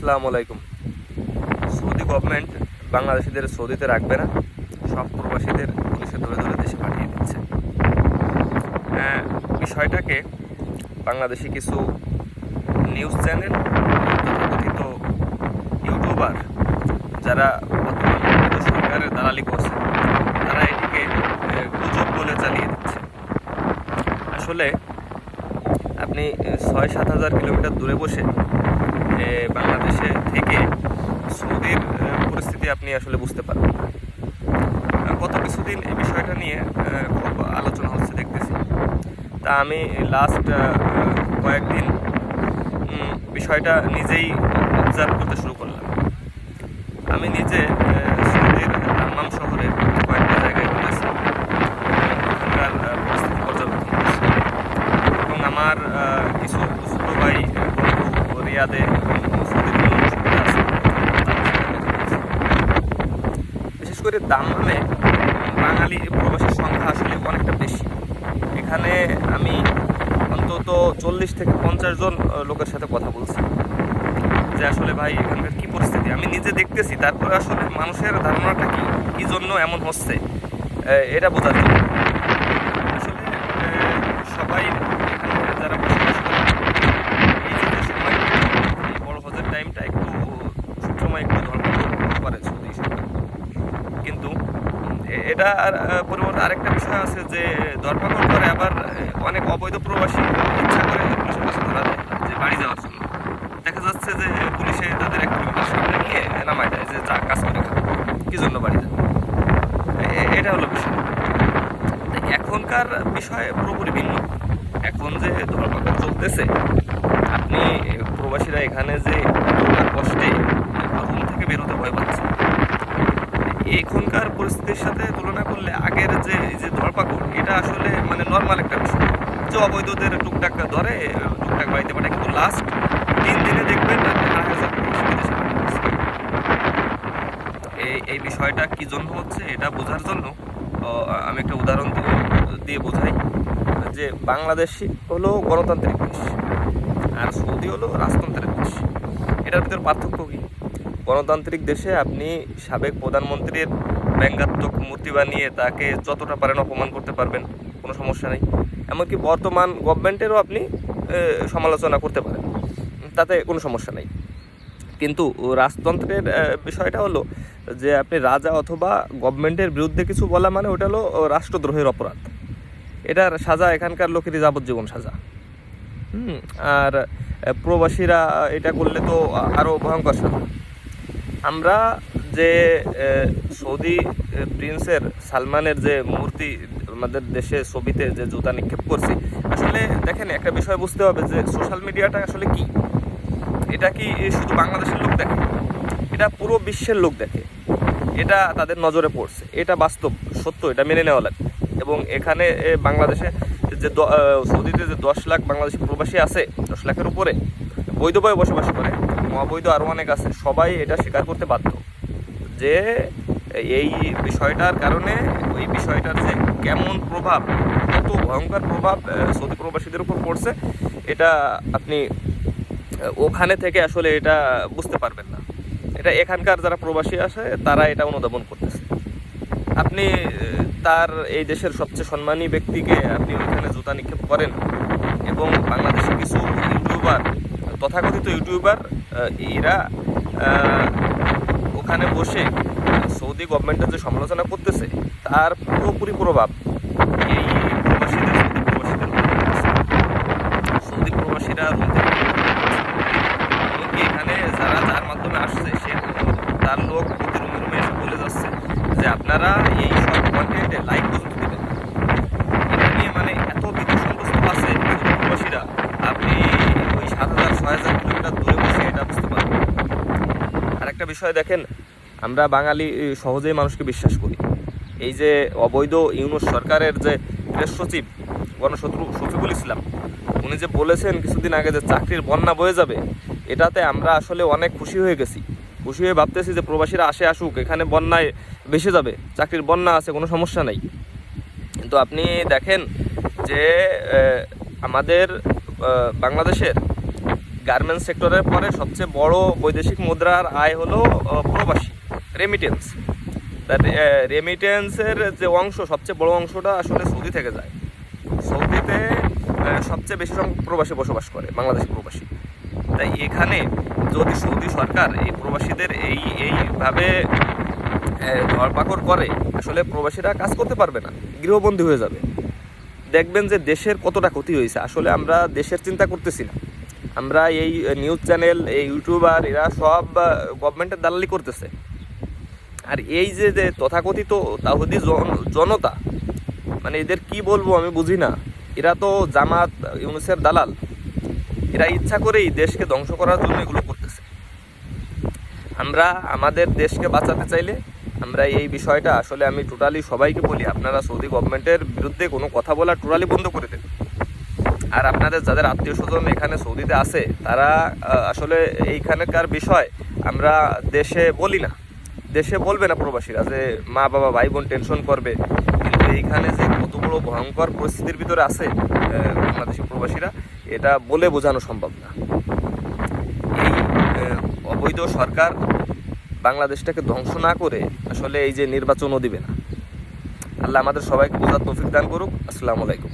আসসালামু আলাইকুম। Saudi government বাংলাদেশিদের সৌদিতে রাখবে না সব প্রবাসীদের পুলিশে ধরে ধরে দেশে পাঠিয়ে দিচ্ছে। হ্যাঁ, বিষয়টাকে বাংলাদেশি কিছু নিউজ চ্যানেল তথাকথিত ইউটিউবার যারা বর্তমান সরকারের দালালি করছে তারা এটিকে গুজব বলে চালিয়ে দিচ্ছে। আসলে আপনি ছয় সাত হাজার কিলোমিটার দূরে বসে বাংলাদেশে থেকে সৌদির পরিস্থিতি আপনি আসলে বুঝতে পারবেন। গত কিছুদিন এই বিষয়টা নিয়ে খুব আলোচনা হচ্ছে দেখতেছি। তা আমি লাস্ট কয়েকদিন বিষয়টা নিজেই অবজার্ভ করতে শুরু করলাম। আমি নিজে সৌদির দাম্মাম শহরে কয়েকটা জায়গায় ঘুরেছি ওখানকার পরিস্থিতি পর্যবেক্ষণ এবং আমার কিছু ছোট ভাই বন্ধু রিয়াদে এবং সৌদির বিভিন্ন অংশগুলো আছে তাদের সাথে কথা বলছি। বিশেষ করে দাম্মামে বাঙালি প্রবাসীর সংখ্যা আসলে অনেকটা বেশি। এখানে আমি অন্তত চল্লিশ থেকে পঞ্চাশ জন লোকের সাথে কথা বলছি। যে আসলে ভাই, এখানকার কি পরিস্থিতি? আমি নিজে দেখতেছি, তারপরে আসলে মানুষের ধারণাটা কি? কি জন্য এমন হচ্ছে? এটা বোঝার জন্য আসলে আহ, সবাই এখানে যারা বসবাস করে এই যে যে সময় এই বড় হজের টাইমটা একটু সবসময় একটু ধর্ম করে সৌদি সরকার কিন্তু এ- এটা পরিবর্তে আরেকটা বিষয় আছে যে ধরপাকড় করে আবার অনেক অবৈধ প্রবাসী ইচ্ছা করে পুলিশের কাছে ধরা দেয় যে বাড়ি যাওয়ার জন্য। দেখা যাচ্ছে যে পুলিশে তাদের এক সামনে নিয়ে নামায় দেয় যে যা কাজ করে কি জন্য বাড়ি যাবে? এটা হলো বিষয়। এখনকার বিষয় পুরোপুরি ভিন্ন। এখন যে ধরপাকড় চলতেছে, আপনি প্রবাসীরা এখানে যে কষ্টে রুম থেকে বেরোতে ভয় পাচ্ছে এখনকার পরিস্থিতির সাথে তুলনা করলে আগের যে যে ধরপাকড়, এটা আসলে মানে নর্মাল একটা বিষয়। যে অবৈধদের টুকটাক ধরে, টুকটাক বাড়িতে পাঠায়, কিন্তু লাস্ট তিন দিনে দেখবেন এই এই বিষয়টা কি জন্য হচ্ছে, এটা বোঝার জন্য আমি একটা উদাহরণ দিয়ে বোঝাই। যে বাংলাদেশ হলো গণতান্ত্রিক দেশ, আর সৌদি হলো রাজতন্ত্রের দেশ। এটার ভিতর পার্থক্য কী? গণতান্ত্রিক দেশে আপনি সাবেক প্রধানমন্ত্রীর ব্যঙ্গাত্মক মূর্তি বানিয়ে তাকে যতটা পারেন অপমান করতে পারবেন, কোনো সমস্যা নেই। এমনকি বর্তমান গভর্নমেন্টেরও আপনি সমালোচনা করতে পারেন। তাতে কোনো সমস্যা নেই। কিন্তু রাজতন্ত্রের বিষয়টা হলো যে আপনি রাজা অথবা গভর্নমেন্টের বিরুদ্ধে কিছু বলা মানে ওটা হলো রাষ্ট্রদ্রোহের অপরাধ। এটার সাজা এখানকার লোকেরই যাবজ্জীবন সাজা। হুম, আর প্রবাসীরা এটা করলে তো আরও ভয়ঙ্কর সাজা। আমরা যে সৌদি প্রিন্সের সালমানের যে মূর্তি আমাদের দেশে ছবিতে যে জুতা নিক্ষেপ করছি, আসলে দেখেন, একটা বিষয় বুঝতে হবে যে সোশ্যাল মিডিয়াটা আসলে কি? এটা কি শুধু বাংলাদেশের লোক দেখে? এটা পুরো বিশ্বের লোক দেখে। এটা তাদের নজরে পড়ছে। এটা বাস্তব, সত্য, এটা মেনে নেওয়া লাগবে। এবং এখানে বাংলাদেশে যে সৌদিতে যে দশ লাখ বাংলাদেশি প্রবাসী আছে, দশ লাখের উপরে, বৈধভাবে বসবাস করে অবৈধ আরও অনেক আছে সবাই এটা স্বীকার করতে বাধ্য যে এই বিষয়টার কারণে, ওই বিষয়টার যে কেমন প্রভাব, কত ভয়ঙ্কর প্রভাব সৌদি প্রবাসীদের উপর পড়ছে, এটা আপনি ওখানে থেকে আসলে এটা বুঝতে পারবেন না। এটা এখানকার যারা প্রবাসী আছে, তারা এটা অনুধাবন করতেছে। আপনি তার এই দেশের সবচেয়ে সম্মানী ব্যক্তিকে আপনি ওখানে জুতা নিক্ষেপ করেন এবং বাংলাদেশে কিছু ইউটিউবার তথাকথিত ইউটিউবার এরা ওখানে বসে সৌদি গভর্নমেন্টের যে সমালোচনা করতেছে, তার পুরোপুরি প্রভাব এই প্রবাসীদের সৌদি প্রবাসীদের সৌদি প্রবাসীরা। এমনকি এখানে যারা যার মাধ্যমে আসছে, সে তার লোক প্রতি রুমে রুমে এসে বলে যাচ্ছে যে, আপনারা এই সব কন্টেন্টে লাইক পর্যন্ত দেবেন না। এটা নিয়ে মানে এত বিতসন্ত্রস্ত আছে সৌদি প্রবাসীরা আপনি ওই সাত হাজার ছয় হাজার কিলোমিটার দূরে বসে এটা বুঝতে পারবেন আর একটা বিষয় দেখেন, আমরা বাঙালি সহজেই মানুষকে বিশ্বাস করি। এই যে অবৈধ ইউনুস সরকারের যে প্রেস সচিব গণশত্রু শফিকুল ইসলাম, উনি যে বলেছেন কিছুদিন আগে যে চাকরির বন্যা বয়ে যাবে, এটাতে আমরা আসলে অনেক খুশি হয়ে গেছি। খুশি হয়ে ভাবতেছি যে প্রবাসীরা আসে আসুক, এখানে বন্যায় ভেসে যাবে, চাকরির বন্যা আছে, কোনো সমস্যা নেই। কিন্তু আপনি দেখেন যে আমাদের বাংলাদেশের গার্মেন্টস সেক্টরের পরে সবচেয়ে বড় বৈদেশিক মুদ্রার আয় হলো প্রবাসী রেমিটেন্স রেমিটেন্সের যে অংশ, সবচেয়ে বড় অংশটা আসলে সৌদি থেকে যায়। সৌদিতে সবচেয়ে বেশি সংখ্যক প্রবাসী বসবাস করে, বাংলাদেশি প্রবাসী। তাই এখানে যদি সৌদি সরকার এই প্রবাসীদের এই, এইভাবে ধরপাকড় করে, আসলে প্রবাসীরা কাজ করতে পারবে না, গৃহবন্দী হয়ে যাবে। দেখবেন যে দেশের কতটা ক্ষতি হয়েছে, আসলে আমরা দেশের চিন্তা করতেছি না। আমরা এই নিউজ চ্যানেল এই ইউটিউবার এরা সব গভর্নমেন্টের দালালি করতেছে। আর এই যে যে তথাকথিত তাহুদি জন- জনতা মানে এদের কি বলব আমি বুঝি না। এরা তো জামাত, ইউনুসের দালাল। এরা ইচ্ছা করেই দেশকে ধ্বংস করার জন্য এগুলো করতেছে। আমরা আমাদের দেশকে বাঁচাতে চাইলে আমরা এই বিষয়টা আসলে আমি টোটালি সবাইকে বলি, আপনারা সৌদি গভর্নমেন্টের বিরুদ্ধে কোনো কথা বলা টোটালি বন্ধ করে দেন। আর আপনাদের যাদের আত্মীয় স্বজন এখানে সৌদিতে আছে, তারা আসলে এইখানকার বিষয় আমরা দেশে বলি না। দেশে বলবে না প্রবাসীরা যে মা বাবা ভাই বোন টেনশন করবে। কিন্তু এইখানে যে কত বড় ভয়ঙ্কর পরিস্থিতির ভিতরে আছে বাংলাদেশি প্রবাসীরা, এটা বলে বোঝানো সম্ভব না। এই অবৈধ সরকার বাংলাদেশটাকে ধ্বংস না করে আসলে এই যে নির্বাচনও দিবে না। আল্লাহ আমাদের সবাইকে বোঝার তৌফিক দান করুক। আসসালামু আলাইকুম।